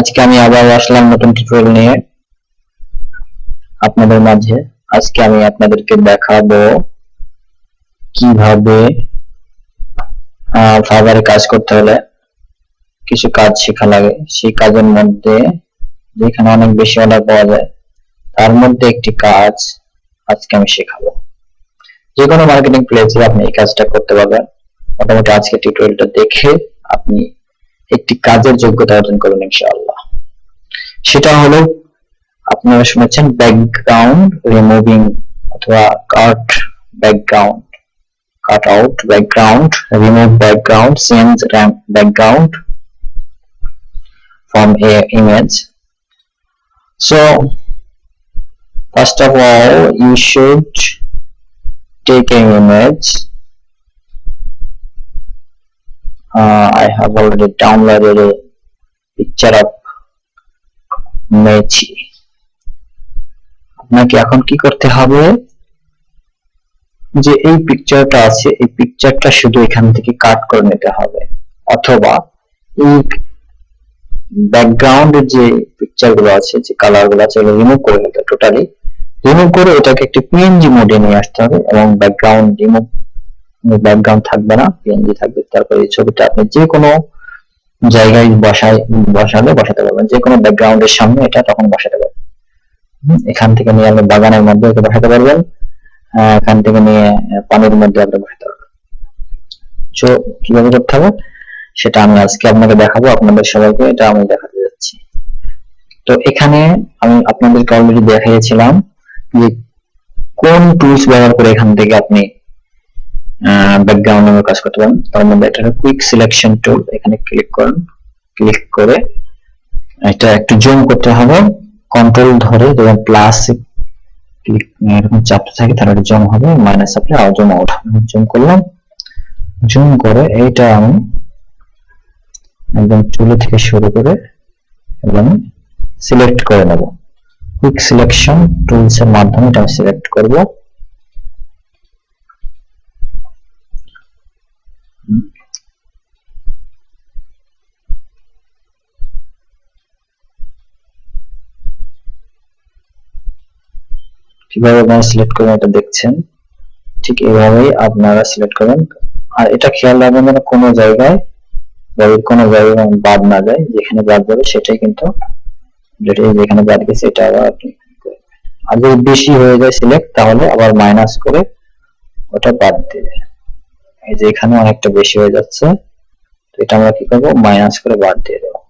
আজকে আমি আবার আসলাম নতুন টিউটোরিয়াল নিয়ে আপনাদের মাঝে। আজকে আমি আপনাদেরকে দেখাবো কীভাবে ফাইবারে কাজ করতে হলে কিছু কাজ শেখা লাগে। সেই কাজের মধ্যে যেখানে অনেক বেশি অর্ডার পাওয়া যায়, তার মধ্যে একটি কাজ আজকে আমি শেখাবো। যে কোনো মার্কেটিং প্লেসে আপনি এই কাজটা করতে পারবেন। মোটামুটি আজকে টিউটোরিয়ালটা দেখে আপনি একটি কাজের যোগ্যতা অর্জন করবেন ইনশাআল্লাহ। সেটা হলো আপনারা শুনেছেন ব্যাকগ্রাউন্ড রিমুভিং অথবা cut background cut out background remove background change background from a image. So first of all you should take image uh, I have already downloaded a picture of Messi আপনাকে এখন কি করতে হবে? যে এই পিকচারটা আছে, এই পিকচারটা শুধু এখান থেকে কাট করে নিতে হবে। অথবা এই ব্যাকগ্রাউন্ডের যে পিকচারগুলো আছে, যে কালারগুলো আছে, এগুলো রিমুভ করে নিতে টোটালি রিমুভ করে এটাকে একটি পিএনজি মোডে নিয়ে আসতে হবে এবং ব্যাকগ্রাউন্ড রিমুভ ব্যাকগ্রাউন্ড থাকবে না পিএনজি থাকবে, তারপরে এই ছবিটা আপনি যে কোনো জায়গায় বসায়, বসালে বসাতে পারবেন যে কোনো ব্যাকগ্রাউন্ডের সামনে এটা তখন বসাতে পারবেন। এখান থেকে নিয়ে আপনি বাগানের মধ্যে ওকে বসাতে পারবেন এখান থেকে নিয়ে পানির মধ্যে আপনি বসাতে পারবেন। তো কীভাবে করতে হবে? সেটা আমি আজকে আপনাকে দেখাবো, আপনাদের সবাইকে এটা আমি দেখাতে যাচ্ছি। তো এখানে আমি আপনাদেরকে অলরেডি দেখিয়েছিলাম যে কোন টুলস ব্যবহার করে এখান থেকে আপনি ব্যাকগ্রাউন্ড এর কাজ করতে পারেন তার মধ্যে একটা কুইক সিলেকশন টুল এখানে ক্লিক করুন। ক্লিক করে এটা একটু জুম করতে হবে। কন্ট্রোল ধরে যখন প্লাস ক্লিক এরকম চাপতে থাকে, তাহলে জুম হবে। মাইনাস আপনি আরও জুম আউট জুম করলাম। জুম করে এইটা আমি একদম চুলে থেকে শুরু করে এবং সিলেক্ট করে নেব। কুইক সিলেকশন টুলস এর মাধ্যমে এটা আমি সিলেক্ট করব। কীভাবে আপনারা সিলেক্ট করবেন এটা দেখছেন, ঠিক এইভাবেই আপনারা সিলেক্ট করবেন আর এটা খেয়াল রাখবেন যেন কোনো জায়গায় কোনো জায়গায় বাদ না যায়, যেখানে বাদ যাবে সেটাই কিন্তু যেখানে বাদ গেছে, এটা আবার আপনি আর যদি বেশি হয়ে যায় সিলেক্ট তাহলে আবার মাইনাস করে ওটা বাদ দিবে এই যে এখানে অনেকটা বেশি হয়ে যাচ্ছে, তো এটা আমরা কি করব? মাইনাস করে বাদ দিয়ে দেবো।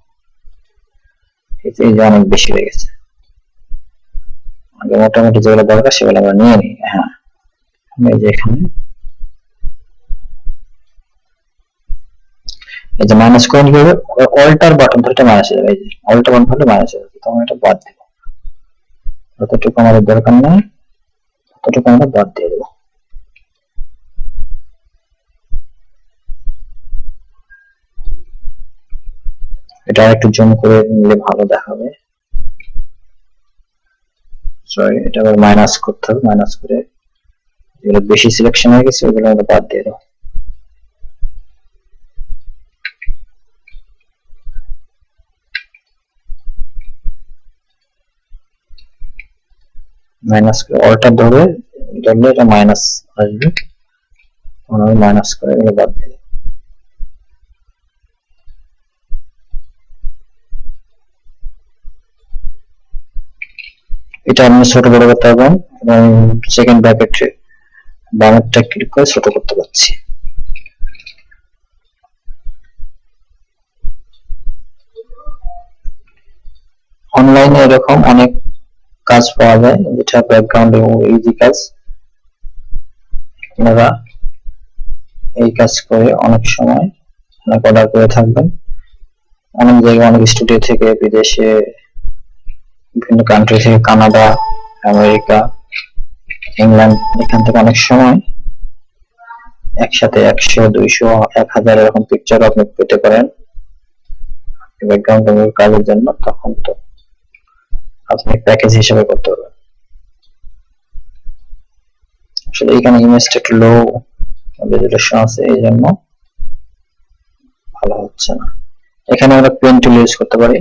এই যে অনেক বেশি হয়ে গেছে। আগে মোটামুটি যেগুলো দরকার সেগুলো আমরা নিয়ে নিই হ্যাঁ। যে এখানে। এই যে মাইনাস করে হবে? অল্টার বাটন ধরে মাইনাস হয়ে যাবে, এই যে অল্টার বাটন ধরে মাইনাস হয়ে যাবে তখন এটা বাদ দেব। যতটুকু আমাদের দরকার নেই, ততটুকু আমরা বাদ দিয়ে দেবো। এটা একটু জুম করে নিলে ভালো দেখাবে। সরি এটা আবার মাইনাস করতে হবে মাইনাস করে যেগুলো বেশি সিলেকশন হয়ে গেছে ওগুলো আমরা বাদ দিয়ে দেবো মাইনাস করে অল্টার ধরে ধরলে এটা মাইনাস আসবে। তখন আমি মাইনাস করে এগুলো বাদ দিয়ে এটা আমি ছোট বড় করতে পারবেন এবং সেকেন্ড ব্র্যাকেট বামেরটা ক্লিক করে ছোট করতে পারছি। অনলাইনে এরকম অনেক কাজ পাওয়া যায়, যেটা ব্যাকগ্রাউন্ড এবং ইজি কাজ। আপনারা এই কাজ করে অনেক সময় অনেক অর্ডার করে থাকবেন। অনেক জায়গায়, অনেক স্টুডিও থেকে বিদেশে বিভিন্ন কান্ট্রি থেকে কানাডা, আমেরিকা, ইংল্যান্ড, এখান থেকে অনেক সময় একসাথে একশো, দুইশো, এক হাজার এরকম পিকচার আপনি পেতে পারেন। ব্যাকগ্রাউন্ড কাজের জন্য, তখন তো আপনি প্যাকেজ হিসেবে করতে পারবেন। আসলে এখানে ইমেজটা একটু লো রেজুলেশন আছে, এই জন্য ভালো হচ্ছে না। এখানে আমরা পেন টুল ইউজ করতে পারি।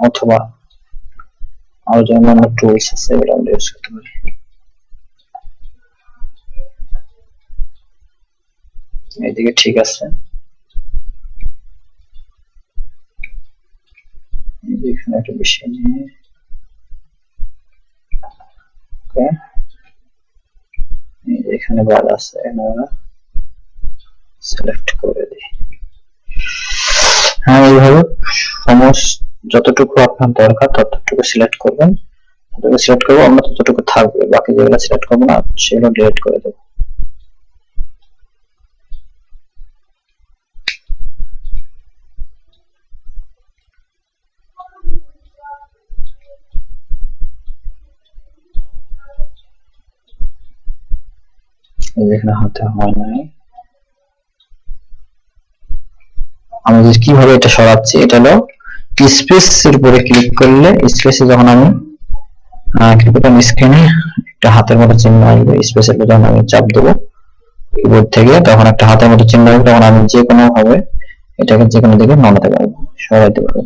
অথবা আরও যে অন্যান্য টুলস আছে, এগুলো ইউজ করতে পারি। এইদিকে ঠিক আছে। এখানে একটা বেশি নিয়ে। এখানে বাদ আছে, এখানে সিলেক্ট করে দিই। হ্যাঁ এইভাবে সমস্ত যতটুকু আপনার দরকার, ততটুকু সিলেক্ট করবেন। ততটুকু সিলেক্ট করব, আমরা ততটুকু থাকবে। বাকি যেগুলো সিলেক্ট করব না, সেগুলো ডিলিট করে দেবো। এখানে হাতে হয় নাই। আমি কীভাবে এটা সরাচ্ছি, এটা হলো স্পেস এর উপরে ক্লিক করলে স্পেসে যখন আমি করলাম স্ক্রিনে একটা হাতের মতো চিহ্ন আসবে স্পেসের উপর যখন আমি চাপ দেবো কিবোর্ড থেকে, তখন একটা হাতের মতো চিহ্ন আসবে, তখন আমি যে কোনো ভাবে এটাকে যে কোনো দিকে নামাতে পারব, সরাইতে পারব।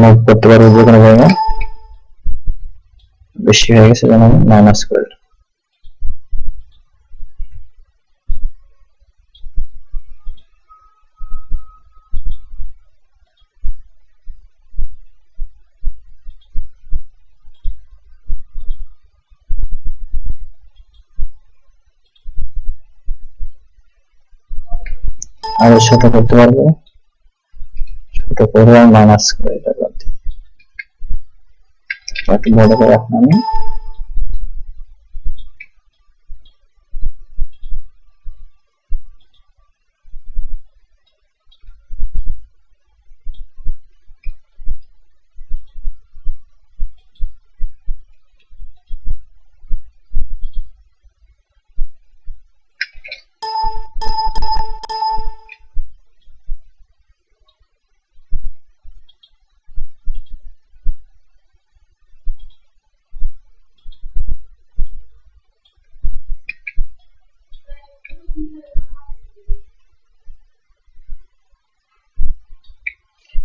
মুভ করতে পারব যে কোনো ভাবে। বেশি হয়ে গেছে যেন মাইনাস করে দিলাম। আরও ছোট করতে পারব। ছোট করে মাইনাস করে এটা বড় করে আপনার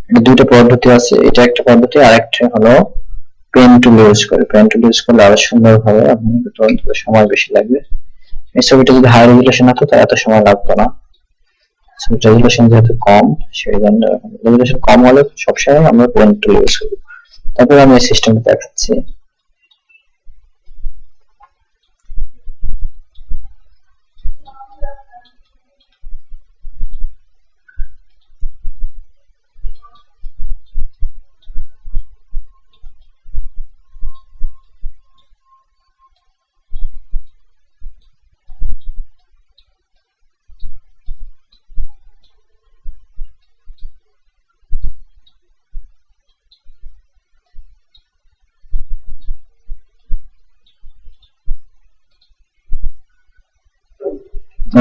দুইটা পদ্ধতি আছে। এটা একটা পদ্ধতি আর একটা হলো পেন টুল ইউজ করে। পেন টুল ইউজ করলে আরও সুন্দর হবে আপনি অন্তত সময় বেশি লাগবে। এই ছবিটা যদি হাই রেজুলেশন হতো তাহলে এত সময় লাগতো না। রেজুলেশন যেহেতু কম, সেই জন্য রেজুলেশন কম হলে সবসময় আমরা পেন টুল ইউজ করি। তারপরে আমি এই সিস্টেমটা দেখাচ্ছি।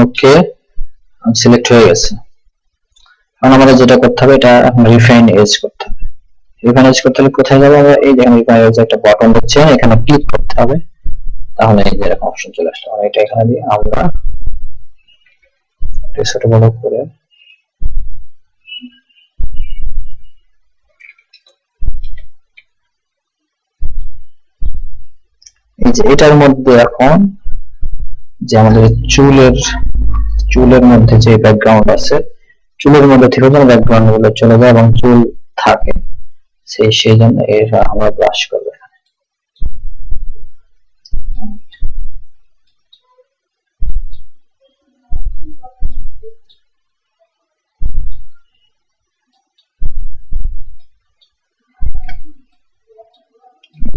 ওকে সিলেক্ট হয়ে গেছে। এখন আমাদের যেটা করতে হবে, এটা রিফাইন এজ করতে হবে। রিফাইন এজ করতে হলে কোথায় যাব আমরা? এই দেখেন রিফাইন এজ একটা বাটন হচ্ছে এখানে ক্লিক করতে হবে। তাহলে এই যে এরকম অপশন চলে আসলো। আমরা এটা এখানে দিয়ে আমরা ছোট বড় করে এই যে এটার মধ্যে এখন যে আমাদের চুলের চুলের মধ্যে যে ব্যাকগ্রাউন্ড আছে, চুলের মধ্যে থেকে যেন ব্যাকগ্রাউন্ডগুলো চলে যায় এবং চুল থাকে সেই সেই জন্য এটা আমরা ব্রাশ করব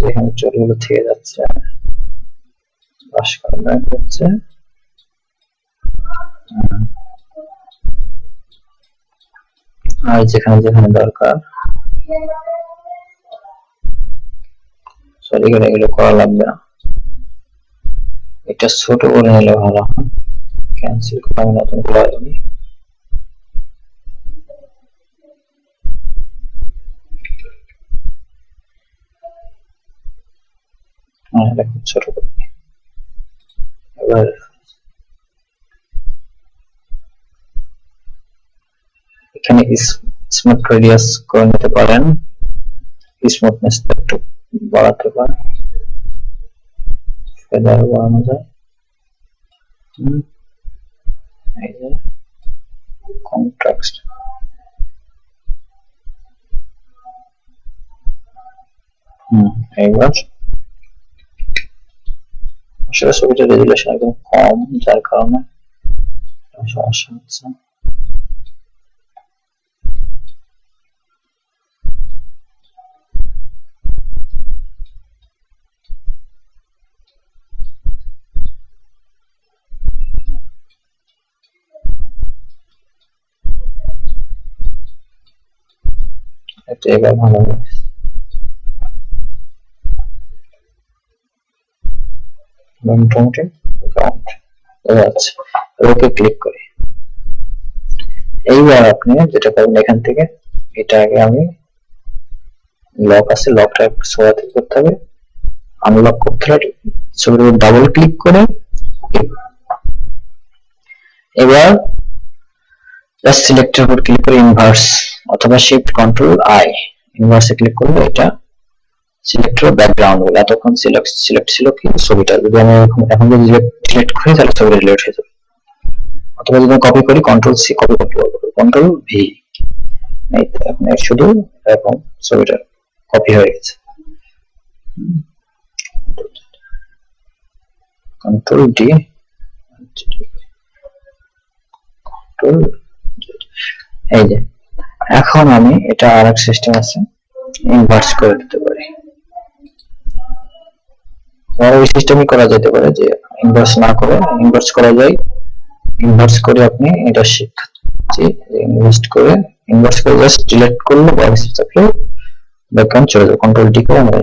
এখানে চুলগুলো থেকে যাচ্ছে। করা হচ্ছে। আর যেখানে যেখানে দরকার। সরি এখানে এগুলো করা লাগবে না। এটা ছোট করে নিলে ভালো হয়। ক্যান্সেল করে আমি নতুন করে দিই হ্যাঁ ছোট করে। দিই। এবার এখানে স্মুথ রেডিয়াস করে নিতে পারেন। স্মুথনেস একটু বাড়াতে পারেন। ফেদার বাড়ানো যায় হুম, এই যে কন্ট্রাস্ট হুম এইবার আসলে ছবিটার রেজুলেশন একদম কম যার কারণে সমস্যা হচ্ছে এটা এবার ভালো হবে মোটামুটি কাউন্ট যাচ্ছে ওকে ক্লিক করি। এইবার আপনি যেটা করবেন, এখান থেকে এটা আগে আমি লক আছে লকটা করতে হবে। আনলক করতে ছবির ডাবল ক্লিক করে এবার জাস্ট সিলেক্টের উপর ক্লিক করে ইনভার্স অথবা শিফট কন্ট্রোল আই ইনভার্সে ক্লিক করলে এটা সিলেক্টর ব্যাকগ্রাউন্ড বলে এতক্ষণ সিলেক্ট সিলেক্ট ছিল কি? ছবিটা। যদি আমি এখন এখন যদি সিলেক্ট করি, তাহলে ছবিটা ডিলিট হয়ে যাবে। অথবা যদি কপি করি কন্ট্রোল সি কপি করতে পারব কন্ট্রোল ভি এই এখন শুধু এরকম ছবিটা কপি হয়ে গেছে। কন্ট্রোল ডি কন্ট্রোল এই যে, এখন আমি এটা আর এক সিস্টেম আছে ইনভার্স করে দিতে পারি। ওই সিস্টেমই করা যেতে পারে যে ইনভার্স না করে ইনভার্স করা যায়। ইনভার্স করে আপনি এটা শিখছি ইনভার্স করে ইনভার্স করে জাস্ট ডিলিট করলে বা থাকলে ব্যাকগ্রাউন্ড চলে যাবে। কন্ট্রোল ডি করে আমরা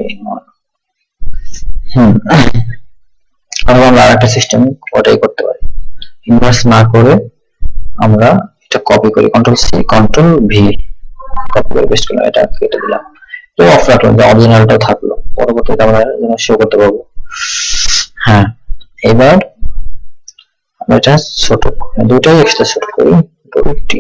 হুম। আর আমরা আরেকটা সিস্টেম ওটাই করতে পারি। ইনভার্স না করে আমরা এটা কপি করি। Control C control V copy করে পেস্ট করলাম। এটা কেটে দিলাম। তো অফ রাখলাম যে অরিজিনালটাও থাকল। পরবর্তীতে আমরা যেন শো করতে পারব। হ্যাঁ এবার এটা ছোট দুটাই এক্সট্রা ছোট করি, দুটি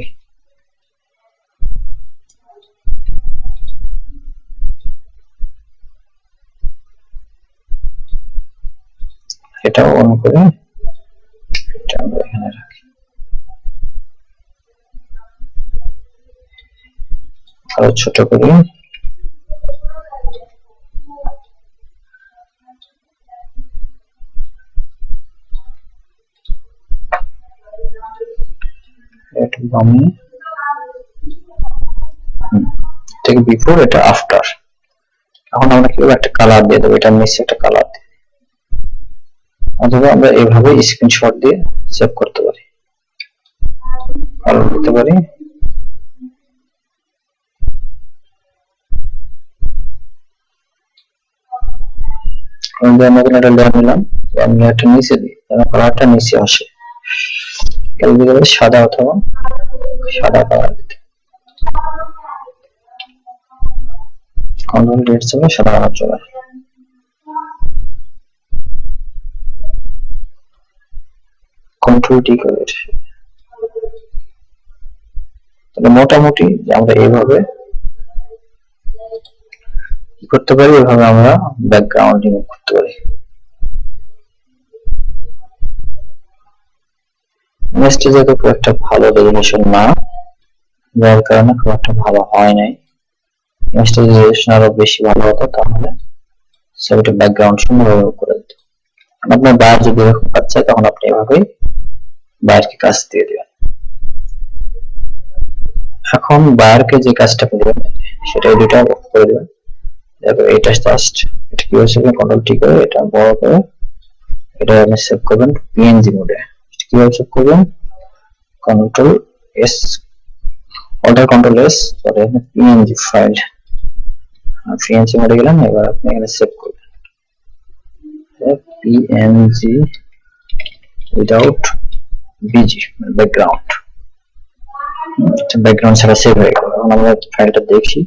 এটাও অন করে, এটা এখানে রাখি। আরও ছোট করি। হুম, থেকে বিফোর এটা আফটার এখন আমরা কীভাবে একটা কালার দিয়ে দেবো? এটা নিচে একটা কালার দিয়ে। অথবা আমরা এইভাবে স্ক্রিনশট দিয়ে সেভ করতে পারি। কালার দিতে পারি। আমি আমরা এখানে একটা লেয়ার নিলাম আমি একটা নিচে দিই কালারটা নিচে আসে। তাহলে সাদা অথবা সাদা কালার কন্ট্রোল ডেট চলে সাদা কন্ট্রোল ডি করে মোটামুটি আমরা এইভাবে করতে পারি, এভাবে আমরা ব্যাকগ্রাউন্ড করতে পারি। ইমেজটা যেহেতু খুব একটা ভালো রেজলিউশন না, যার কারণে খুব একটা ভালো হয় নাই। ইমেজটা যদি রেজলিউশন আরও বেশি ভালো হতো, তাহলে ছবিটা ব্যাকগ্রাউন্ড সুন্দরভাবে করে দিত। আপনার বাইরে যদি এরকম চায়, তখন আপনি এভাবেই বাইরকে কাজ দিয়ে দিবেন। এখন বায়ারকে যে কাজটা করবেন, সেটা এডিটর অফ করে দেবেন। দেখো, এটা জাস্ট এটা কি হয়েছে? কন্ট্রোল টি করে এটা বড় করে এটা আপনি সেভ করবেন পিএনজি মোডে সেভ করবেন control S alter control S পরে পিএনজি ফাইল পিএনজি মোডে গেলাম, এবার আপনি এখানে সেভ করবেন। PNG without BG background background ছাড়া সেভ হয়ে গেল। এখন আমরা ফাইলটা দেখি।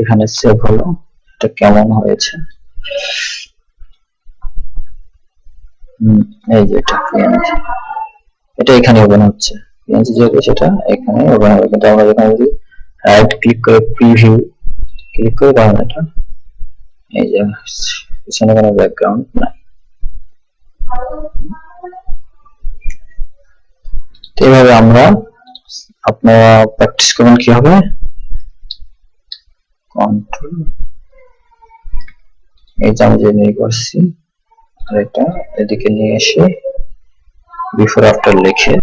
এখানে সেভ হলো। এটা কেমন হয়েছে? এই যে এটা PNG এটা এখানে ওপেন হচ্ছে। পিএনজি যেটা সেটা এখানে ওপেন হবে। কিন্তু আমরা যখন যদি রাইট ক্লিক করে প্রিভিউ ক্লিক করে তখন এটা, এই যে পিছনে কোনো ব্যাকগ্রাউন্ড নাই। তো এইভাবে আমরা আপনারা প্র্যাকটিস করবেন কি হবে কন্ট্রোল এই যে আমি যে নিয়ে করছি এটা এদিকে নিয়ে এসে বিফোর আফটার লিখে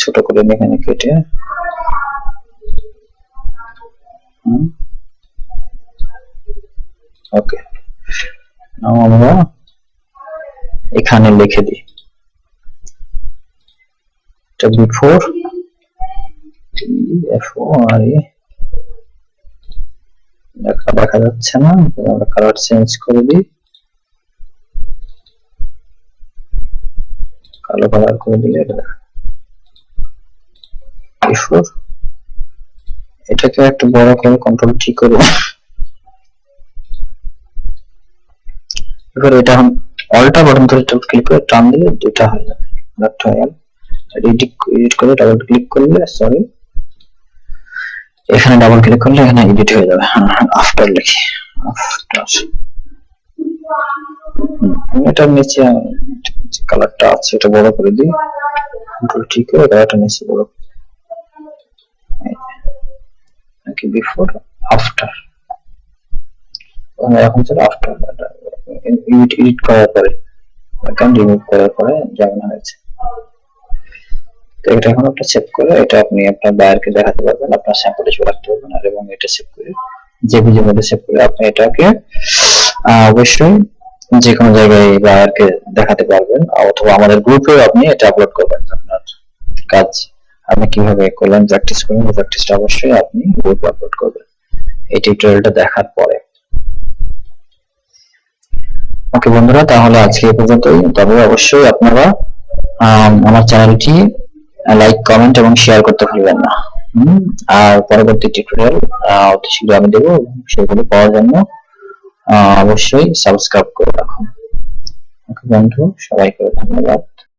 ছোট করে এখানে কেটে ওকে, নাও আমরা এখানে লিখে দিই। এটা বিফোর এফ আর এ দেখা যাচ্ছে না আমরা কালার চেঞ্জ করে দিই। কালো কালার করে দিলে এটা এটাকে একটু বড় করে কন্ট্রোল ঠিক করে। এবার এটা অল্টা বাটন ধরে ক্লিক করে টান দিলে দুটা হয়ে যাবে একটা হয়ে গেল এডিট করে ডাবল ক্লিক করলে সরি এখানে ডাবল ক্লিক করলে এখানে এডিট হয়ে যাবে। আফটার লিখি। আফটার এটার নিচে কালারটা আছে, এটা বড় করে দিই। কন্ট্রোল ঠিক করে কালারটা নিচে বড় নাকি বিফোর আফটার এখন চলে আফটার এডিট এডিট করার পরে ব্যাকগ্রাউন্ড রিমুভ করার পরে যেমন হয়েছে। এটা এখন একটা সেভ করে এটা আপনি আপনার বায়ারকে দেখাতে পারবেন আপনার স্যাম্পলে চলে রাখতে পারবেন আর এবং এটা সেভ করে জেপিজির মধ্যে সেভ করে আপনি এটাকে অবশ্যই যে কোনো জায়গায় বায়ারকে দেখাতে পারবেন অথবা আমাদের গ্রুপেও আপনি এটা আপলোড করবেন আপনার কাজ। আপনি কীভাবে করলেন প্র্যাকটিস করবেন প্র্যাকটিসটা অবশ্যই আপনি গ্রুপে আপলোড করবেন। এই টিউটোরিয়ালটা দেখার পরে। ওকে বন্ধুরা তাহলে আজকে এই পর্যন্তই। তবে অবশ্যই আপনারা আম, আমার চ্যানেলটি লাইক কমেন্ট এবং শেয়ার করতে ভুলবেন না। আর পরবর্তী টিউটোরিয়াল অতি শীঘ্র আমি দেবো। সেগুলো পাওয়ার জন্য অবশ্যই সাবস্ক্রাইব করে রাখুন। বন্ধু, সবাইকে ধন্যবাদ।